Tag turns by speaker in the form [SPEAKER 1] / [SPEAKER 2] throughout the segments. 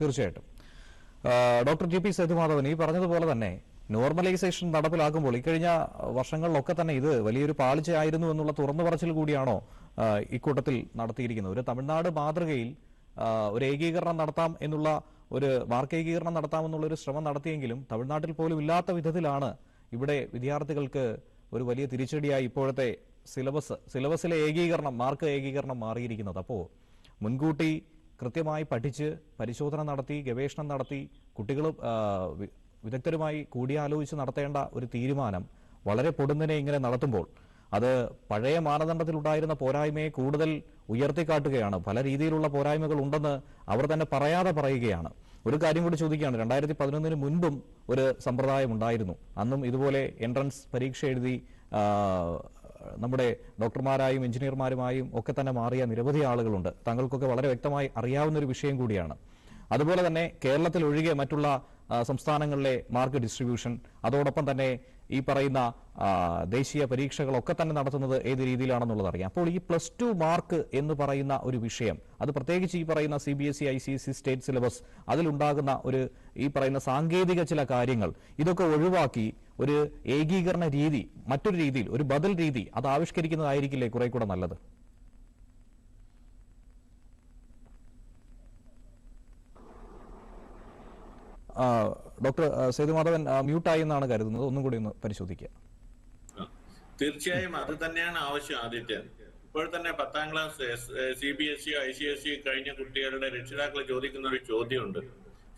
[SPEAKER 1] തീർച്ചയായിട്ടും. Doctor G P Sethumadhavan ഈ പറഞ്ഞതുപോലെ തന്നെ നോർമലൈസേഷൻ നടപ്പിലാക്കുമ്പോൾ ഇക്കഴിഞ്ഞ വർഷങ്ങളിലൊക്കെ തന്നെ ഇത് വലിയൊരു പാളിച്ചയായിരുന്നു എന്നുള്ള തുറന്നു പറച്ചിൽ കൂടിയാണോ ഇക്കൂട്ടത്തിൽ നടത്തിയിരിക്കുന്നത്? ഒരു തമിഴ്നാട് മാതൃകയിൽ ഒരു ഏകീകരണം നടത്താം എന്നുള്ള ഒരു മാർക്ക് ഏകീകരണം നടത്താമെന്നുള്ള ഒരു ശ്രമം നടത്തിയെങ്കിലും തമിഴ്നാട്ടിൽ പോലും ഇല്ലാത്ത വിധത്തിലാണ് ഇവിടെ വിദ്യാർത്ഥികൾക്ക് ഒരു വലിയ തിരിച്ചടിയായി ഇപ്പോഴത്തെ സിലബസ് സിലബസിലെ ഏകീകരണം മാർക്ക് ഏകീകരണം മാറിയിരിക്കുന്നത്. അപ്പോൾ മുൻകൂട്ടി കൃത്യമായി പഠിച്ച് പരിശോധന നടത്തി ഗവേഷണം നടത്തി കുട്ടികൾ വിദഗ്ധരുമായി കൂടിയാലോചിച്ച് നടത്തേണ്ട ഒരു തീരുമാനം വളരെ പൊടുന്നനെ ഇങ്ങനെ നടത്തുമ്പോൾ അത് പഴയ മാനദണ്ഡത്തിലുണ്ടായിരുന്ന പോരായ്മയെ കൂടുതൽ ഉയർത്തിക്കാട്ടുകയാണ്. പല രീതിയിലുള്ള പോരായ്മകൾ ഉണ്ടെന്ന് അവർ തന്നെ പറയാതെ പറയുകയാണ്. ഒരു കാര്യം കൂടി ചോദിക്കുകയാണ്. രണ്ടായിരത്തി പതിനൊന്നിന് മുൻപും ഒരു സമ്പ്രദായം ഉണ്ടായിരുന്നു. അന്നും ഇതുപോലെ എൻട്രൻസ് പരീക്ഷ എഴുതി നമ്മുടെ ഡോക്ടർമാരായും എഞ്ചിനീയർമാരുമായും ഒക്കെ തന്നെ മാറിയ നിരവധി ആളുകളുണ്ട്. താങ്കൾക്കൊക്കെ വളരെ വ്യക്തമായി അറിയാവുന്ന ഒരു വിഷയം കൂടിയാണ്. അതുപോലെ തന്നെ കേരളത്തിൽ ഒഴികെ മറ്റുള്ള സംസ്ഥാനങ്ങളിലെ മാർക്ക് ഡിസ്ട്രിബ്യൂഷൻ അതോടൊപ്പം തന്നെ ഈ പറയുന്ന ദേശീയ പരീക്ഷകളൊക്കെ തന്നെ നടത്തുന്നത് ഏത് രീതിയിലാണെന്നുള്ളത് അറിയാം. അപ്പോൾ ഈ പ്ലസ് ടു മാർക്ക് എന്ന് പറയുന്ന ഒരു വിഷയം അത് പ്രത്യേകിച്ച് ഈ പറയുന്ന C B S E I C S E state syllabus അതിലുണ്ടാകുന്ന ഒരു ഈ പറയുന്ന സാങ്കേതിക ചില കാര്യങ്ങൾ ഇതൊക്കെ ഒഴിവാക്കി ഒരു ഏകീകരണ രീതി മറ്റൊരു രീതിയിൽ ഒരു ബദൽ രീതി അത് ആവിഷ്കരിക്കുന്നതായിരിക്കില്ലേ കുറെ കൂടെ നല്ലത്? ഡോക്ടർ സേതുമാധവൻ മ്യൂട്ട് മ്യൂട്ടായി എന്നാണ് കരുതുന്നത്. ഒന്നും കൂടി ഒന്ന് പരിശോധിക്കുക.
[SPEAKER 2] തീർച്ചയായും അത് തന്നെയാണ് ആവശ്യം ആദ്യത്തെ. ഇപ്പോൾ തന്നെ പത്താം class C B S E I C S E കഴിഞ്ഞ കുട്ടികളുടെ രക്ഷിതാക്കൾ ചോദിക്കുന്ന ഒരു ചോദ്യമുണ്ട്.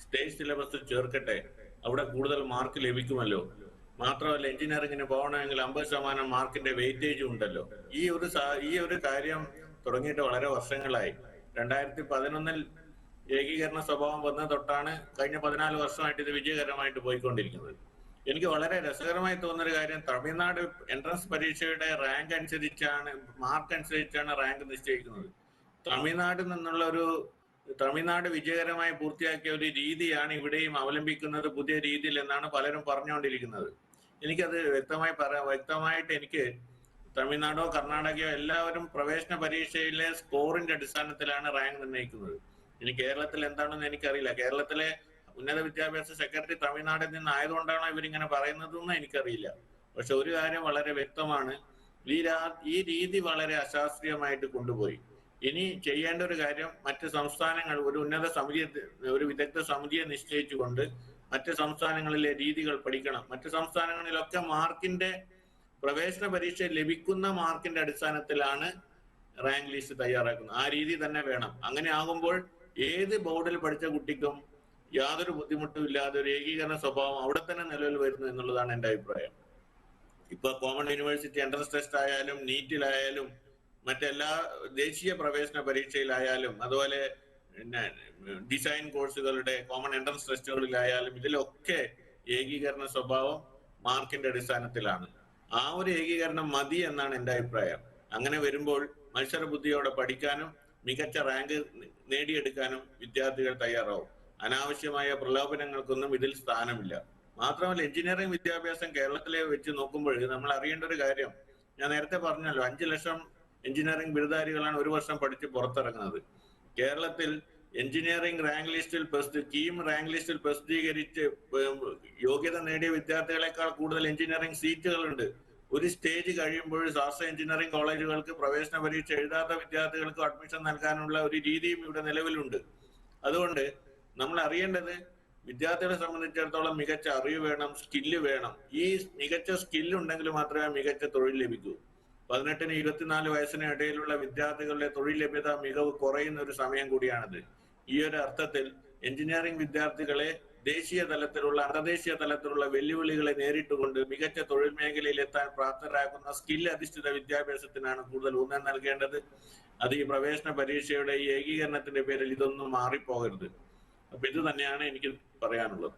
[SPEAKER 2] സ്റ്റേറ്റ് സിലബസ് ചേർക്കട്ടെ? അവിടെ കൂടുതൽ മാർക്ക് ലഭിക്കുമല്ലോ. മാത്രമല്ല എഞ്ചിനീയറിംഗിന് പോകണമെങ്കിൽ അമ്പത് ശതമാനം മാർക്കിന്റെ വെയിറ്റേജ് ഉണ്ടല്ലോ. ഈ ഒരു ഈ ഒരു കാര്യം തുടങ്ങിയിട്ട് വളരെ വർഷങ്ങളായി. രണ്ടായിരത്തി പതിനൊന്നിൽ ഏകീകരണ സ്വഭാവം വന്നത് തൊട്ടാണ് കഴിഞ്ഞ പതിനാല് വർഷമായിട്ട് ഇത് വിജയകരമായിട്ട് പോയിക്കൊണ്ടിരിക്കുന്നത്. എനിക്ക് വളരെ രസകരമായി തോന്നുന്ന ഒരു കാര്യം തമിഴ്നാട് എൻട്രൻസ് പരീക്ഷയുടെ റാങ്ക് അനുസരിച്ചാണ് മാർക്ക് അനുസരിച്ചാണ് റാങ്ക് നിശ്ചയിക്കുന്നത്. തമിഴ്നാട് നിന്നുള്ള ഒരു തമിഴ്നാട് വിജയകരമായി പൂർത്തിയാക്കിയ ഒരു രീതിയാണ് ഇവിടെയും അവലംബിക്കുന്നത് പുതിയ രീതിയിൽ എന്നാണ് പലരും പറഞ്ഞുകൊണ്ടിരിക്കുന്നത്. എനിക്കത് വ്യക്തമായി പറയാം വ്യക്തമായിട്ട് എനിക്ക് തമിഴ്നാടോ കർണാടകയോ എല്ലാവരും പ്രവേശന പരീക്ഷയിലെ സ്കോറിന്റെ അടിസ്ഥാനത്തിലാണ് റാങ്ക് നിർണയിക്കുന്നത്. ഇനി കേരളത്തിൽ എന്താണെന്ന് എനിക്കറിയില്ല. കേരളത്തിലെ ഉന്നത വിദ്യാഭ്യാസ സെക്രട്ടറി തമിഴ്നാട്ടിൽ നിന്നായതുകൊണ്ടാണോ ഇവരിങ്ങനെ പറയുന്നതെന്ന് എനിക്കറിയില്ല. പക്ഷെ ഒരു കാര്യം വളരെ വ്യക്തമാണ്. ഈ ഈ രീതി വളരെ അശാസ്ത്രീയമായിട്ട് കൊണ്ടുപോയി. ഇനി ചെയ്യേണ്ട ഒരു കാര്യം മറ്റ് സംസ്ഥാനങ്ങൾ ഒരു ഉന്നത സമിതിയെ ഒരു വിദഗ്ധ സമിതിയെ നിശ്ചയിച്ചുകൊണ്ട് മറ്റ് സംസ്ഥാനങ്ങളിലെ രീതികൾ പഠിക്കണം. മറ്റ് സംസ്ഥാനങ്ങളിലൊക്കെ മാർക്കിന്റെ പ്രവേശന പരീക്ഷ ലഭിക്കുന്ന മാർക്കിന്റെ അടിസ്ഥാനത്തിലാണ് റാങ്ക് ലിസ്റ്റ് തയ്യാറാക്കുന്നത്. ആ രീതി തന്നെ വേണം. അങ്ങനെ ആകുമ്പോൾ ഏത് ബോർഡിൽ പഠിച്ച കുട്ടിക്കും യാതൊരു ബുദ്ധിമുട്ടും ഇല്ലാതെ ഒരു ഏകീകരണ സ്വഭാവം അവിടെ തന്നെ നിലവിൽ വരുന്നു എന്നുള്ളതാണ് എന്റെ അഭിപ്രായം. ഇപ്പൊ കോമൺ യൂണിവേഴ്സിറ്റി എൻട്രൻസ് ടെസ്റ്റ് ആയാലും നീറ്റിലായാലും മറ്റെല്ലാ ദേശീയ പ്രവേശന പരീക്ഷയിലായാലും അതുപോലെ ഡിസൈൻ കോഴ്സുകളുടെ കോമൺ എൻട്രൻസ് ടെസ്റ്റുകളിലായാലും ഇതിലൊക്കെ ഏകീകരണ സ്വഭാവം മാർക്കിന്റെ അടിസ്ഥാനത്തിലാണ്. ആ ഒരു ഏകീകരണം മതി എന്നാണ് എന്റെ അഭിപ്രായം. അങ്ങനെ വരുമ്പോൾ മത്സര ബുദ്ധിയോടെ പഠിക്കാനും മികച്ച റാങ്ക് നേടിയെടുക്കാനും വിദ്യാർത്ഥികൾ തയ്യാറാവും. അനാവശ്യമായ പ്രലോഭനങ്ങൾക്കൊന്നും ഇതിൽ സ്ഥാനമില്ല. മാത്രമല്ല എഞ്ചിനീയറിംഗ് വിദ്യാഭ്യാസം കേരളത്തിലെ വെച്ച് നോക്കുമ്പോൾ നമ്മൾ അറിയേണ്ട ഒരു കാര്യം. ഞാൻ നേരത്തെ പറഞ്ഞല്ലോ അഞ്ചു ലക്ഷം എഞ്ചിനീയറിംഗ് ബിരുദാരികളാണ് ഒരു വർഷം പഠിച്ച് പുറത്തിറങ്ങുന്നത്. കേരളത്തിൽ എഞ്ചിനീയറിംഗ് റാങ്ക് ലിസ്റ്റിൽ പ്രസിദ്ധ കീം റാങ്ക് ലിസ്റ്റിൽ പ്രസിദ്ധീകരിച്ച് യോഗ്യത നേടിയ വിദ്യാർത്ഥികളെക്കാൾ കൂടുതൽ എഞ്ചിനീയറിംഗ് സീറ്റുകളുണ്ട്. ഒരു സ്റ്റേജ് കഴിയുമ്പോൾ ശാസ്ത്ര എഞ്ചിനീയറിംഗ് കോളേജുകൾക്ക് പ്രവേശന പരീക്ഷ എഴുതാത്ത വിദ്യാർത്ഥികൾക്ക് അഡ്മിഷൻ നൽകാനുള്ള ഒരു രീതിയും ഇവിടെ നിലവിലുണ്ട്. അതുകൊണ്ട് നമ്മൾ അറിയേണ്ടത് വിദ്യാർത്ഥികളെ സംബന്ധിച്ചിടത്തോളം മികച്ച അറിവ് വേണം സ്കില്ല് വേണം. ഈ മികച്ച സ്കില്ല് ഉണ്ടെങ്കിൽ മാത്രമേ മികച്ച തൊഴിൽ ലഭിക്കൂ. പതിനെട്ടിന് ഇരുപത്തിനാല് വയസ്സിന് ഇടയിലുള്ള വിദ്യാർത്ഥികളുടെ തൊഴിൽ ലഭ്യത മികവ് കുറയുന്ന ഒരു സമയം കൂടിയാണിത്. ഈ ഒരു അർത്ഥത്തിൽ എഞ്ചിനീയറിംഗ് വിദ്യാർത്ഥികളെ ദേശീയ തലത്തിലുള്ള അന്തർദേശീയ തലത്തിലുള്ള വെല്ലുവിളികളെ നേരിട്ടുകൊണ്ട് മികച്ച തൊഴിൽ മേഖലയിൽ എത്താൻ പ്രാപ്തരാക്കുന്ന സ്കിൽ അധിഷ്ഠിത വിദ്യാഭ്യാസത്തിനാണ് കൂടുതൽ ഊന്നൽ നൽകേണ്ടത്. അത് ഈ പ്രവേശന പരീക്ഷയുടെ ഈ ഏകീകരണത്തിന്റെ പേരിൽ ഇതൊന്നും മാറിപ്പോകരുത്. അപ്പൊ ഇത് തന്നെയാണ് എനിക്ക് പറയാനുള്ളത്.